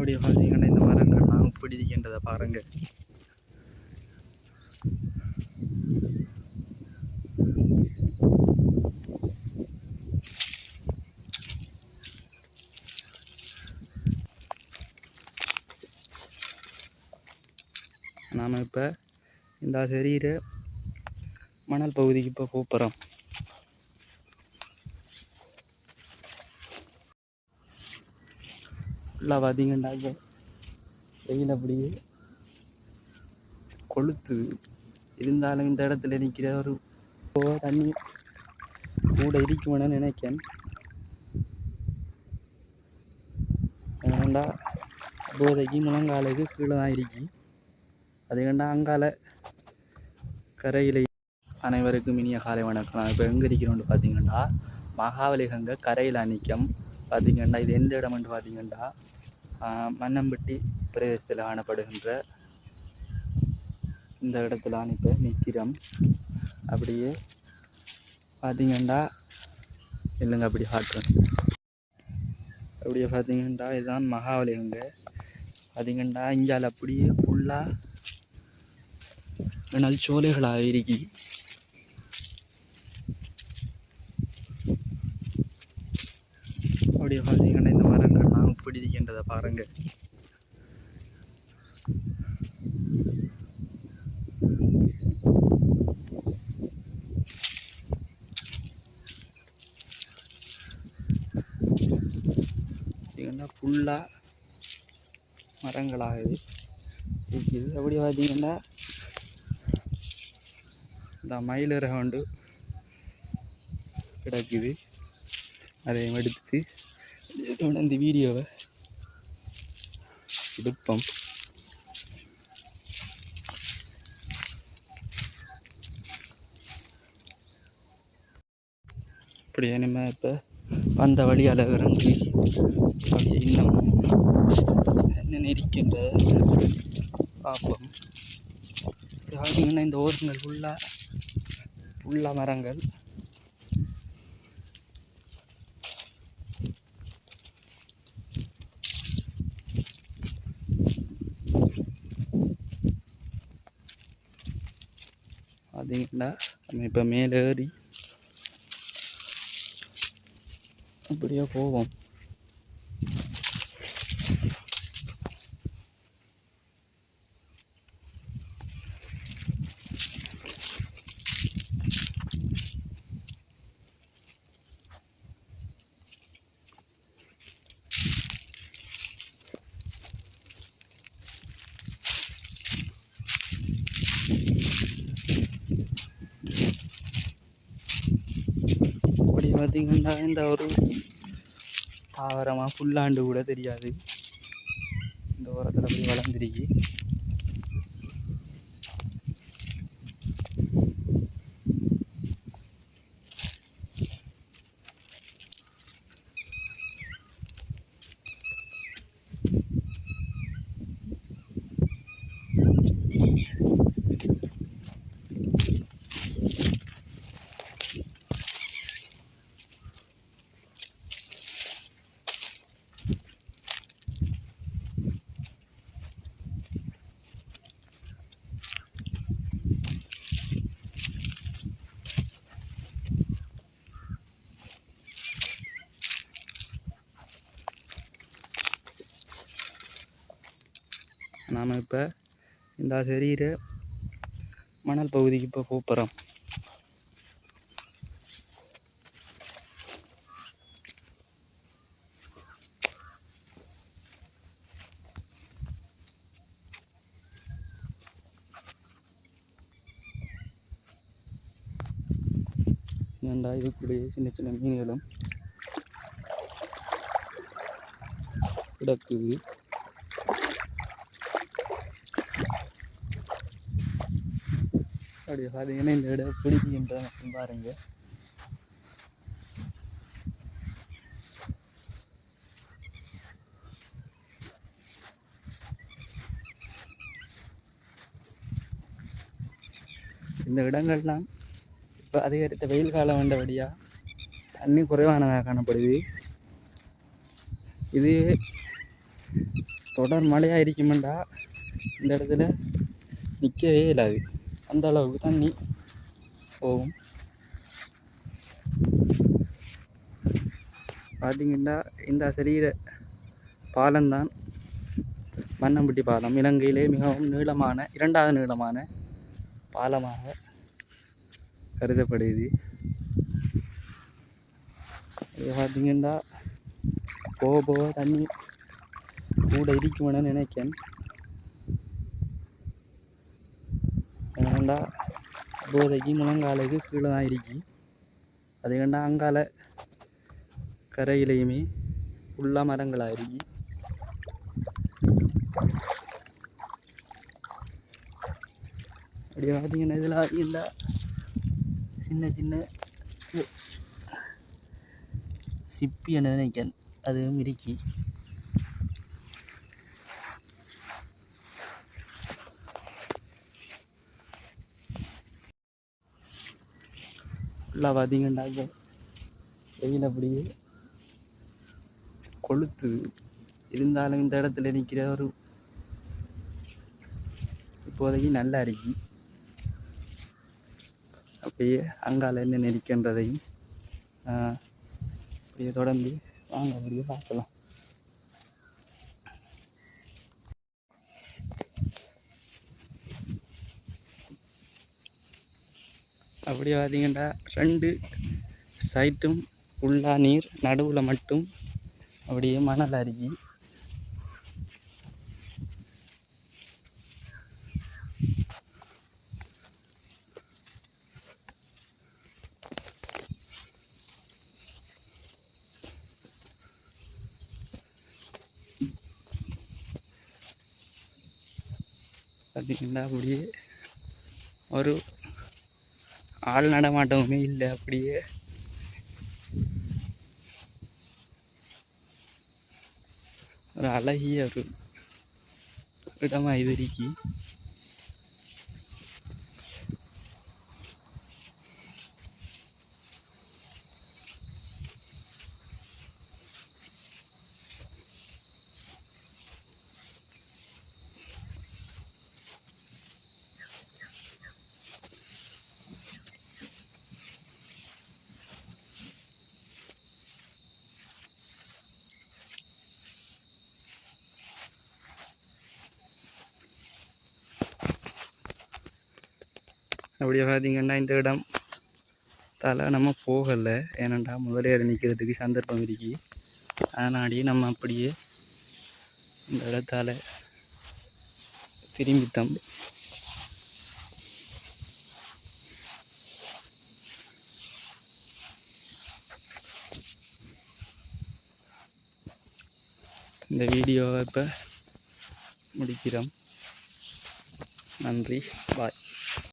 அப்படியே பார்த்தீங்கன்னா இந்த மரங்கள்லாம் இப்படி இருக்கின்றதை பாருங்கள் நாம் இப்போ இந்த சரீர மணல் பகுதிக்கு இப்போ போகிறோம் ஃபுல்லாக பார்த்தீங்கன்னாக்க வெயில் அப்படியே கொளுத்து. இருந்தாலும் இந்த இடத்துல நிற்கிற ஒரு தண்ணி கூட இருக்குமென நினைக்கேன். ஏன்னாண்டா போதைக்கு முழங்காலுக்கு கீழே தான் இருக்கு. அது கண்டா அங்கால கரையில். அனைவருக்கும் இனிய காலை வணக்கம். நான் இப்போ எங்கே இருக்கிறோன்னு பார்த்தீங்கன்னா மகாவலிகங்க கரையில் நிற்கும் பார்த்தீங்கன்னா இது எந்த இடம்னு பார்த்தீங்கன்னா ஆஹ், மன்னம்பட்டி பிரதேசத்தில் காணப்படுகின்ற இந்த இடத்துல இப்போ நிற்கிறோம் அப்படியே பார்த்தீங்கன்னா இல்லைங்க அப்படி காட்டுறேன். அப்படியே பார்த்தீங்கன்னா இதுதான் மகாவலிங்க பார்த்தீங்கன்னா இங்கால அப்படியே ஃபுல்லாக நல் சோலைகளாக இருக்கு அப்படியே பார்த்தீங்கன்னா இந்த மரங்கள்லாம் இப்படி இருக்கின்றதை பாருங்க. பார்த்தீங்கன்னா ஃபுல்லாக மரங்களாகுது இது? எப்படி பார்த்தீங்கன்னா இந்த மயிலிறகு வந்து கிடக்குது. அதையும் எடுத்து இந்த வீடியோவை எடுப்போம் அப்படியே நம்ம இப்போ வந்த வழியால் இறங்கி அப்படியே இன்னும் என்ன இருக்கின்ற பார்ப்போம் பார்த்தீங்கன்னா இந்த ஓரங்கள் ஃபுல்லாக ஃபுல்லாக மரங்கள். பார்த்தீங்கன்னா நம்ம இப்போ மேலே ஏறி அப்படியே போவோம். பார்த்தீங்கன்னா இந்த ஒரு தாவரமாக புல்லாண்டு கூட தெரியாது. இந்த ஓரத்தில் போய் வளர்ந்துருக்கு. நாம் இப்போ இந்த சரீர மணல் பகுதிக்கு இப்போ போகிறோம் ஏன்டா இதுக்குள்ளேயே சின்ன சின்ன மீன்களும் கிடக்குது. அப்படி பார்த்தீங்கன்னா இந்த இடம் பிடிக்கின்ற மட்டும் பாருங்க. இந்த இடங்கள்லாம் இப்போ அதிகரித்த வெயில் காலம் வந்தபடியாக தண்ணி குறைவானதாக காணப்படுது. இது தொடர் மழையாக இருக்குமெண்டா இந்த இடத்துல நிற்கவே இல்லாது. அந்த அளவுக்கு தண்ணி போகும். பார்த்தீங்கன்னா இந்த சரிகிற பாலம்தான் மன்னம்பட்டி பாலம். இலங்கையிலே மிகவும் நீளமான இரண்டாவது நீளமான பாலமாக கருதப்படுது இது பார்த்தீங்கன்னா போக போக தண்ணி கூட இருக்குமென்னு நினைக்கேன் ஏனெண்டா போதைக்கு முழங்காலுக்கு கீழே தான் இருக்கு அது கண்டா அங்கால கரையிலையுமே ஃபுல்லாக மரங்களாக இருக்கு அப்படியே பார்த்தீங்கன்னா இதில் பார்த்தீங்கன்னா சின்ன சின்ன சிப்பி என்ன நினைக்கிறேன். அதுவும் இருக்கு ஃபுல்லாக பார்த்தீங்கன்னா வெயில் அப்படியே கொளுத்து. இருந்தாலும் இந்த இடத்துல நிற்கிற ஒரு இப்போதைக்கு நல்லா இருக்கு. அப்படியே அங்கால என்ன நெரிக்கின்றதையும் அப்படியே தொடர்ந்து வாங்க அப்படியே பார்க்கலாம். அப்படியே பார்த்தீங்கன்னா ரெண்டு சைட்டும் உள்ளா நீர் நடுவில் மட்டும் அப்படியே மணல் அருகி. பார்த்தீங்கன்னா அப்படியே ஒரு ஆள் நடமாட்டமுமே இல்லை அப்படியே. ஒரு அழகிய ஒரு இடமா இது இருக்கு. அப்படியே பார்த்தீங்கன்னா இந்த இடம். தலை நம்ம போகலை. ஏனண்டா முதலியார் நிற்கிறதுக்கு சந்தர்ப்பம் இருக்கு. அதனாடி நம்ம அப்படியே இந்த இடத்தால திரும்பித்தோம் இந்த வீடியோவை இப்போ முடிக்கிறோம். நன்றி. பாய்